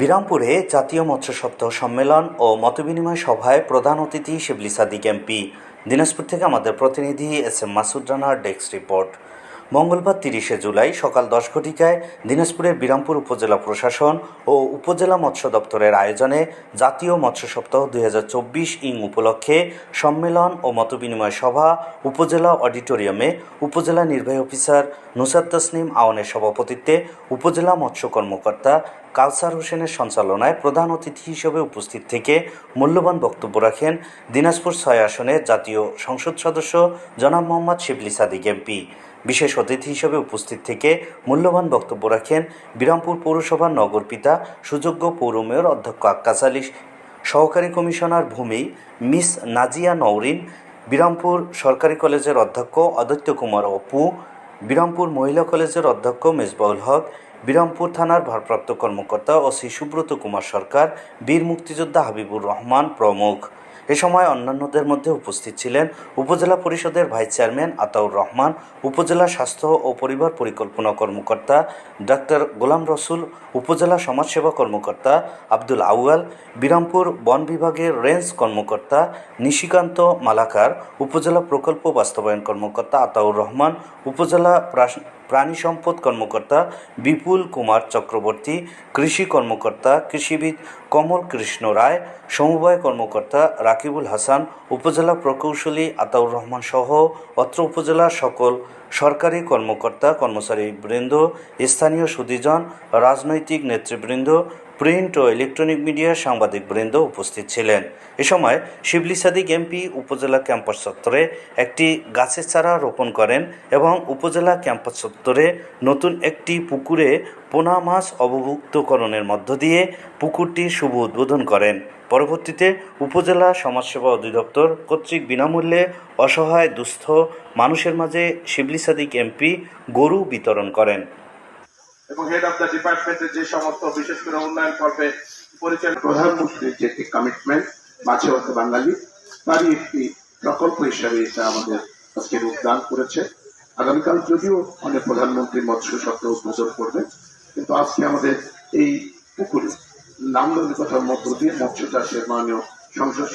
বিরামপুরে জাতীয় মৎস্য সপ্তাহ সম্মেলন ও মতবিনিময় সভায় প্রধান অতিথি শিবলি সাদিক এমপি। দিনাজপুর থেকে আমাদের প্রতিনিধি এস এম মাসুদ রানার ডেস্ক রিপোর্ট। মঙ্গলবার তিরিশে জুলাই সকাল দশ ঘটিকায় দিনাজপুরের বিরামপুর উপজেলা প্রশাসন ও উপজেলা মৎস্য দপ্তরের আয়োজনে জাতীয় মৎস্য সপ্তাহ দুই হাজার চব্বিশ ইং উপলক্ষে সম্মেলন ও মতবিনিময় সভা উপজেলা অডিটোরিয়ামে উপজেলা নির্বাহী অফিসার নুসার তসনিম আওয়ানের সভাপতিত্বে উপজেলা মৎস্য কর্মকর্তা কালসার হোসেনের সঞ্চালনায় প্রধান অতিথি হিসেবে উপস্থিত থেকে মূল্যবান বক্তব্য রাখেন দিনাজপুর ছয় আসনের জাতীয় সংসদ সদস্য জনাব মোহাম্মদ শিবলি সাদিক এমপি। বিশেষ অতিথি হিসেবে উপস্থিত থেকে মূল্যবান বক্তব্য রাখেন বিরামপুর পৌরসভার নগরপিতা সুযোগ্য পৌর মেয়র অধ্যক্ষ আক্কাস আলী, সহকারী কমিশনার ভূমি মিস নাজিয়া নওরিন, বিরামপুর সরকারি কলেজের অধ্যক্ষ অদত্য কুমার অপু, বিরামপুর মহিলা কলেজের অধ্যক্ষ মেজবাউল হক, বিরামপুর থানার ভারপ্রাপ্ত কর্মকর্তা ও শ্রী সুব্রত কুমার সরকার, বীর মুক্তিযোদ্ধা হাবিবুর রহমান প্রমুখ। এ সময় অন্যান্যদের মধ্যে উপস্থিত ছিলেন উপজেলা পরিষদের ভাইস চেয়ারম্যান আতাউর রহমান, উপজেলা স্বাস্থ্য ও পরিবার পরিকল্পনা কর্মকর্তা ডাক্তার গোলাম রসুল, উপজেলা সমাজসেবা কর্মকর্তা আব্দুল আউয়াল, বিরামপুর বন বিভাগের রেঞ্জ কর্মকর্তা নিশিকান্ত মালাকার, উপজেলা প্রকল্প বাস্তবায়ন কর্মকর্তা আতাউর রহমান, উপজেলা প্রাণী সম্পদ কর্মকর্তা বিপুল কুমার চক্রবর্তী, কৃষি কর্মকর্তা, কৃষিবিদ কমল কৃষ্ণ রায়, সমবায় কর্মকর্তা রাকিবুল হাসান, উপজেলা প্রকৌশলী আতাউর রহমান সহ অত্র উপজেলার সকল সরকারি কর্মকর্তা, কর্মচারী বৃন্দ, স্থানীয় সুদীজন, রাজনৈতিক নেতৃবৃন্দ, প্রিন্ট ও ইলেকট্রনিক মিডিয়ার সাংবাদিকবৃন্দ উপস্থিত ছিলেন। এ সময় শিবলি সাদিক এমপি উপজেলা ক্যাম্পাস চত্বরে একটি গাছের চারা রোপণ করেন এবং উপজেলা ক্যাম্পাস চত্বরে নতুন একটি পুকুরে পোনা মাছ অবভুক্তকরণের মধ্য দিয়ে পুকুরটি শুভ উদ্বোধন করেন। পরবর্তীতে উপজেলা সমাজসেবা অধিদপ্তর কর্তৃক বিনামূল্যে অসহায় দুস্থ মানুষের মাঝে শিবলি সাদিক এমপি গরু বিতরণ করেন। এবং হেড অফ দ্য ডিপার্টমেন্টের যে সমস্ত বিশেষ করে উন্নয়ন পর্বে পরিচালনা প্রধানমন্ত্রীর যে একটি কমিটমেন্ট মাছে অর্থ বাঙালি তারই একটি প্রকল্প হিসাবে এটা আমাদের আজকে রূপদান করেছে। আগামীকাল যদিও অনেক প্রধানমন্ত্রী মৎস্য সপ্তাহ উদ্বোধন করবে কিন্তু আজকে আমাদের এই পুকুরে নান্দনিকতার মধ্য দিয়ে মৎস্য চাষের মাননীয় সংসদ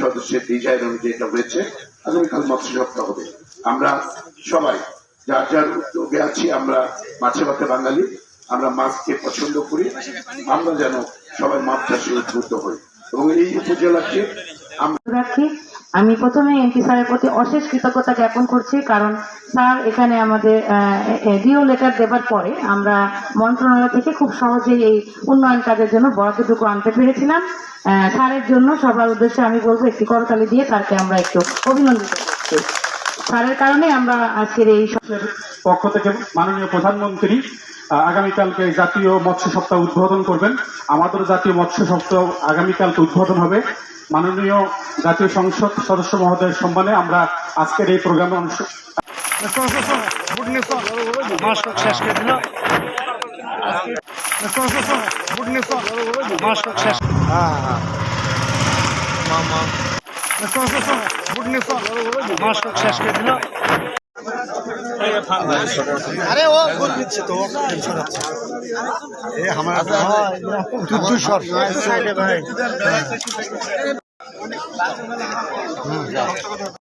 সদস্যের ডিজাইন অনুযায়ী হয়েছে। আগামীকাল মৎস্য সপ্তাহ হবে। আমরা সবাই যার যার উদ্যোগে আছি, আমরা মাছে ভাতে বাঙালি, আমরা মাছকে পছন্দ করি। আমরা যেন সবাই মাছ চাষে উদ্বুদ্ধ হই। এবং এই উপজেলাকে আমরা আমি প্রথমে এমপি স্যারের প্রতি অশেষ কৃতজ্ঞতা জ্ঞাপন করছি, কারণ স্যার এখানে আমাদের ডিও লেটার দেবার পরে আমরা মন্ত্রণালয় থেকে খুব সহজেই এই উন্নয়ন কাজের জন্য বরাদ্দটুকু আনতে পেরেছিলাম। স্যারের জন্য সবার উদ্দেশ্যে আমি বলব, একটি করতালি দিয়ে স্যারকে আমরা একটু অভিনন্দিত করছি স্যারের কারণে আমরা আজকের এই পক্ষ থেকে মাননীয় প্রধানমন্ত্রী আগামীকালকে জাতীয় মৎস্য সপ্তাহ উদ্বোধন করবেন। আমাদের জাতীয় মৎস্য সপ্তাহ আগামীকালকে উদ্বোধন হবে। মাননীয় জাতীয় সংসদ সদস্য মহোদয়ের সম্মানে আমরা আজকের এই প্রোগ্রামে অংশ শেষ করে দিল আরে ও ভুল দিচ্ছে তো টেনশন আছে এ আমার তুই সর ভাই